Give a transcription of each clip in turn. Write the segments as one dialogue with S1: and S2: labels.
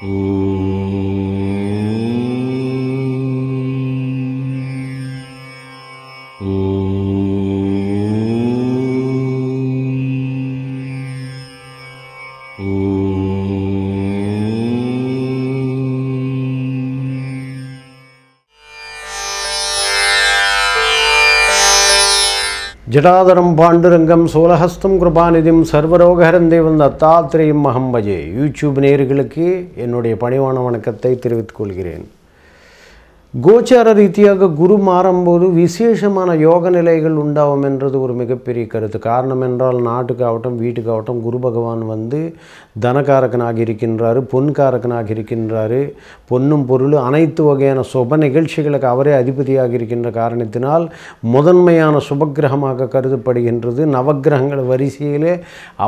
S1: Ooh. ஜடாதரம் Pandurangam சோலஹஸ்தம் கிருபாநிதியும் சர்வரோகரன் தேவன் தத்தாத்திரையும் அகம்பஜே YouTube நேர்களுக்கு என்னுடைய பணிவான வணக்கத்தை தெரிவித்துக் கொள்கிறேன். கோச்சார ரீதியாக குரு மாறும்போது விசேஷமான யோக நிலைகள் உண்டாகும் என்றது ஒரு மிகப்பெரிய கருத்து. காரணம் என்றால் நாட்டுக்காகட்டும் வீட்டுக்காகட்டும் குரு பகவான் வந்து தனகாரகனாக இருக்கின்றாரு பொன்காரகனாக இருக்கின்றாரு. பொன்னும் பொருள் அனைத்து வகையான சுப நிகழ்ச்சிகளுக்கு அவரே அதிபதியாக இருக்கின்ற காரணத்தினால் முதன்மையான சுபக்கிரகமாக கருதப்படுகின்றது. நவக்கிரகங்கள் வரிசையிலே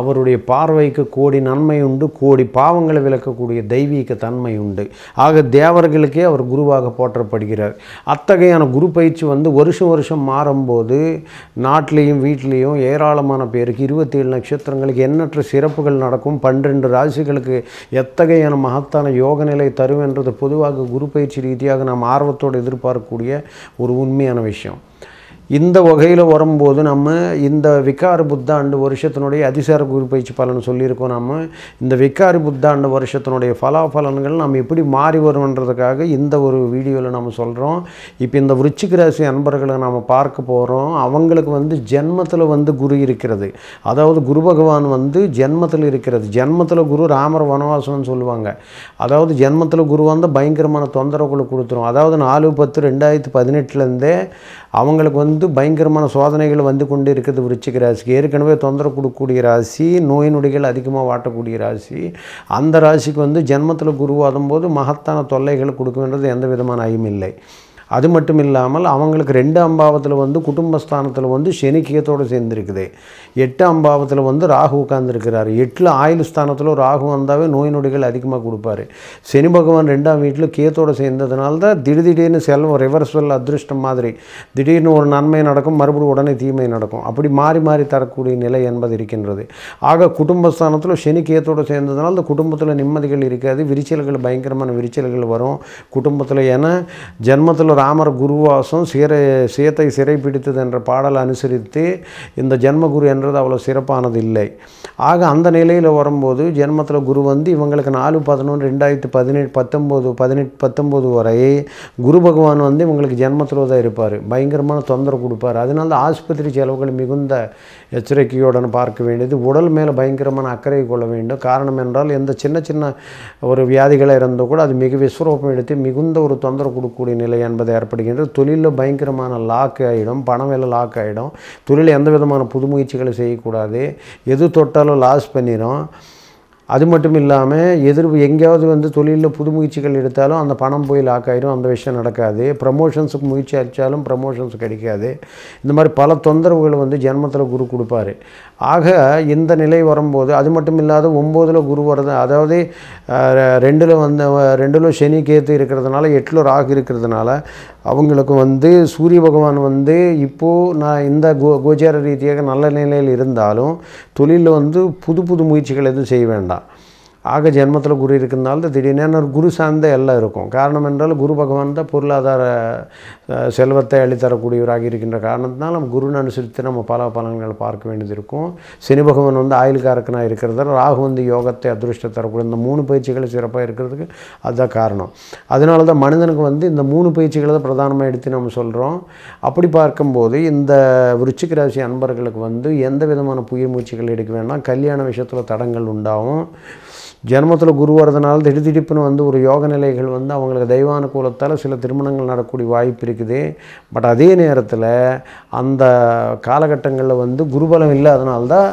S1: அவருடைய பார்வைக்கு கோடி நன்மை உண்டு கோடி பாவங்களை விளக்கக்கூடிய தெய்வீக தன்மை உண்டு. ஆக தேவர்களுக்கே அவர் குருவாக கொடுக்கப்படுகிறார் அத்தகையான குரு பயிற்சி வந்து வருஷம் வருஷம் மாறும்போது நாட்டிலையும் வீட்லேயும் ஏராளமான பேருக்கு இருபத்தேழு நட்சத்திரங்களுக்கு எண்ணற்ற சிறப்புகள் நடக்கும். பன்னிரெண்டு ராசிகளுக்கு எத்தகையான மகத்தான யோக நிலை தரும் என்றது பொதுவாக குரு பயிற்சி ரீதியாக நாம் ஆர்வத்தோடு எதிர்பார்க்கக்கூடிய ஒரு உண்மையான விஷயம். இந்த வகையில் வரும்போது நம்ம இந்த விகார புத்தாண்டு வருஷத்தினுடைய அதிசார குரு பயிற்சி பலன் சொல்லியிருக்கோம் நம்ம இந்த விகாரி புத்தாண்டு வருஷத்தினுடைய பலாபலன்கள் நம்ம எப்படி மாறி வரும்ன்றதுக்காக இந்த ஒரு வீடியோவில் நம்ம சொல்கிறோம் இப்போ இந்த விருச்சிக ராசி அன்பர்களை நம்ம பார்க்க போகிறோம் அவங்களுக்கு வந்து ஜென்மத்தில் வந்து குரு இருக்கிறது. அதாவது குரு பகவான் வந்து ஜென்மத்தில் இருக்கிறது. ஜென்மத்தில் குரு ராமர் வனவாசம்னு சொல்லுவாங்க. அதாவது ஜென்மத்தில் குரு வந்து பயங்கரமான தொந்தரவுகளை கொடுத்துரும். அதாவது நாலு பத்து ரெண்டாயிரத்து பதினெட்டுலேருந்தே அவங்களுக்கு வந்து வந்து பயங்கரமான சோதனைகள் வந்து கொண்டு இருக்கிறது விருச்சிக ராசிக்கு. ஏற்கனவே தொந்தரவு கொடுக்கக்கூடிய ராசி நோய் நொடிகள் அதிகமாக வாட்டக்கூடிய ராசி. அந்த ராசிக்கு வந்து ஜென்மத்தில் குருவாதும் போது மகத்தான தொல்லைகளை கொடுக்குன்றது எந்த விதமான ஐயும் இல்லை. அது மட்டும் இல்லாமல் அவங்களுக்கு ரெண்டு அம்பாவத்தில் வந்து குடும்பஸ்தானத்தில் வந்து சனி கேத்தோடு சேர்ந்துருக்குது. எட்டு அம்பாவத்தில் வந்து ராகு உட்காந்துருக்கிறாரு எட்டில் ஆயுள் ஸ்தானத்தில் ராகு வந்தாவே நோய் நொடிகள் அதிகமாக கொடுப்பாரு. சனி பகவான் ரெண்டாம் வீட்டில் கேத்தோடு சேர்ந்ததுனால தான் திடீர் திடீர்னு செல்வம் ரிவர்சல் அதிருஷ்டம் மாதிரி. திடீர்னு ஒரு நன்மை நடக்கும் மறுபடியும் உடனே தீமை நடக்கும். அப்படி மாறி மாறி தரக்கூடிய நிலை என்பது இருக்கின்றது. ஆக குடும்பஸ்தானத்தில் சனி கேத்தோடு சேர்ந்ததுனால அந்த குடும்பத்தில் நிம்மதிகள் இருக்காது. விரிச்சல்கள் பயங்கரமான விரிச்சல்கள் வரும். குடும்பத்தில் ஏன்னா ஜென்மத்தில் ராமர் குருவாசம் சீரை சீத்தை சிறை பிடித்தது என்ற பாடலை அனுசரித்து இந்த ஜென்மகுரு என்றது அவ்வளோ சிறப்பானது இல்லை ஆக அந்த நிலையில் வரும்போது ஜென்மத்தில் குரு வந்து இவங்களுக்கு நாலு பதினொன்று ரெண்டாயிரத்து பதினெட்டு பத்தொம்போது பதினெட்டு பத்தொம்போது வரை குரு பகவான் வந்து இவங்களுக்கு ஜென்மத்தில் தான் இருப்பார். பயங்கரமான தொந்தரவு கொடுப்பார். அதனால ஆஸ்பத்திரி செலவுகள் மிகுந்த எச்சரிக்கையுடன் பார்க்க வேண்டியது. உடல் மேலே பயங்கரமான அக்கறை கொள்ள வேண்டும். காரணம் என்றால் எந்த சின்ன சின்ன ஒரு வியாதிகளாக இருந்தால் கூட அது மிக விஸ்வரூபம் எடுத்து மிகுந்த ஒரு தொந்தரவு கொடுக்கக்கூடிய நிலை என்பது ஏற்படுகின்றது. தொழிலில் பயங்கரமான லாக் ஆகிடும் பணம் வேலை லாக் ஆகிடும். தொழிலில் எந்த விதமான புது முயற்சிகளை செய்யக்கூடாது. எது தொட்டாலும் லாஸ் பண்ணிடும் அது மட்டும் இல்லாமல் எதிர் எங்கேயாவது வந்து தொழிலில் புது முயற்சிகள் எடுத்தாலும் அந்த பணம் போய் லாக் ஆகிடும் அந்த விஷயம் நடக்காது. ப்ரமோஷன்ஸுக்கு முயற்சி அடித்தாலும் ப்ரமோஷன்ஸ் கிடைக்காது. இந்த மாதிரி பல தொந்தரவுகள் வந்து ஜென்மத்தில் குரு கொடுப்பாரு. ஆக இந்த நிலை வரும்போது அது மட்டும் இல்லாத ஒம்போதில் குரு வருது அதாவது ரெண்டில் வந்து ரெண்டில் சனி கேத்து இருக்கிறதுனால எட்டில் ராகு இருக்கிறதுனால அவங்களுக்கு வந்து சூரிய பகவான் வந்து இப்போது நான் இந்த கோ கோச்சார ரீதியாக நல்ல நிலையில் இருந்தாலும் தொழிலில் வந்து புது புது முயற்சிகள் எதுவும் செய்ய வேண்டாம். あ ஆக ஜென்மத்தில் குரு இருக்கிறதுனால திடீர்னு ஒரு குரு சார்ந்த எல்லாம் இருக்கும். காரணம் என்றால் குரு பகவான் தான் பொருளாதார செல்வத்தை அள்ளித்தரக்கூடியவராக இருக்கின்ற காரணத்தினால் நம்ம குருன்னு அனுசரித்து நம்ம பல பலன்களை பார்க்க வேண்டியது இருக்கும். சனி பகவான் வந்து ஆயுள்காரக்கனாக இருக்கிறது ராகு வந்து யோகத்தை அதிருஷ்டம் தரக்கூடிய இந்த மூணு பயிற்சிகள் சிறப்பாக இருக்கிறதுக்கு அதுதான் காரணம். அதனால தான் மனிதனுக்கு வந்து இந்த மூணு பயிற்சிகளை தான் பிரதானமாக எடுத்து நம்ம சொல்கிறோம் அப்படி பார்க்கும்போது இந்த விருச்சிக ராசி அன்பர்களுக்கு வந்து எந்த விதமான புயல் மூச்சுகள் எடுக்க வேண்டாம். கல்யாண விஷயத்தில் தடங்கள் உண்டாகும். ஜென்மத்தில் குரு வரதுனால திடீர் வந்து ஒரு யோக நிலைகள் வந்து அவங்களுக்கு தெய்வானுகூலத்தால் சில திருமணங்கள் நடக்கக்கூடிய வாய்ப்பு இருக்குது. பட் அதே நேரத்தில் அந்த காலகட்டங்களில் வந்து குருபலம் இல்லாதனால தான்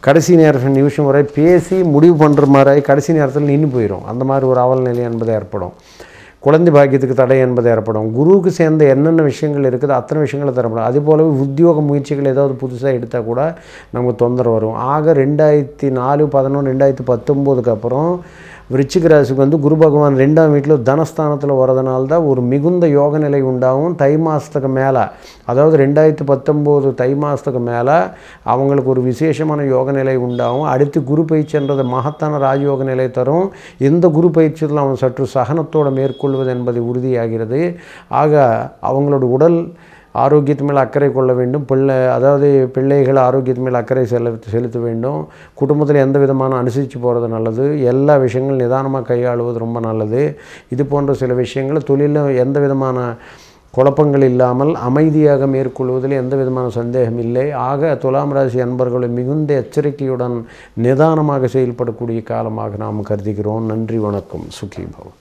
S1: கடைசி நேரம் நிமிஷம் வரை பேசி முடிவு பண்ணுற மாதிரி கடைசி நேரத்தில் நின்று போயிடும் அந்த மாதிரி ஒரு அவல் நிலை என்பது ஏற்படும். குழந்தை பாக்கியத்துக்கு தடை என்பது ஏற்படும். குருவுக்கு சேர்ந்த என்னென்ன விஷயங்கள் இருக்குது அத்தனை விஷயங்களை தரப்படும். அது போலவே உத்தியோக முயற்சிகள் ஏதாவது புதுசாக எடுத்தால் கூட நமக்கு தொந்தரவு வரும். ஆக ரெண்டாயிரத்தி நாலு பதினொன்று ரெண்டாயிரத்தி பத்தொம்போதுக்கு அப்புறம் விருச்சிக ராசிக்கு வந்து குரு பகவான் ரெண்டாம் வீட்டில் தனஸ்தானத்தில் வரதுனால தான் ஒரு மிகுந்த யோக நிலை உண்டாகும். தை மாதத்துக்கு மேலே அதாவது ரெண்டாயிரத்து பத்தொம்போது தை மாதத்துக்கு மேலே அவங்களுக்கு ஒரு விசேஷமான யோக நிலை உண்டாகும். அடுத்து குரு பயிற்சின்றது மகத்தான ராஜயோக நிலை தரும். இந்த குரு பயிற்சியில் அவன் சற்று சகனத்தோடு கொள்வது என்பது உறுதியாகிறது. ஆக அவங்களோட உடல் ஆரோக்கியத்து மேல் அக்கறை கொள்ள வேண்டும். பிள்ளை அதாவது பிள்ளைகள் ஆரோக்கியத்து மேல் அக்கறை செலுத்த செலுத்த வேண்டும். குடும்பத்தில் எந்த விதமான அனுசரித்து போகிறது நல்லது. எல்லா விஷயங்களும் நிதானமாக கையாளுவது ரொம்ப நல்லது. இது போன்ற சில விஷயங்கள் தொழிலில் எந்த விதமான குழப்பங்கள் இல்லாமல் அமைதியாக மேற்கொள்வதில் எந்த விதமான சந்தேகம் இல்லை. ஆக துலாம் ராசி அன்பர்களை மிகுந்த எச்சரிக்கையுடன் நிதானமாக செயல்படக்கூடிய காலமாக நாம் கருதுகிறோம். நன்றி வணக்கம். சுகி பவன்.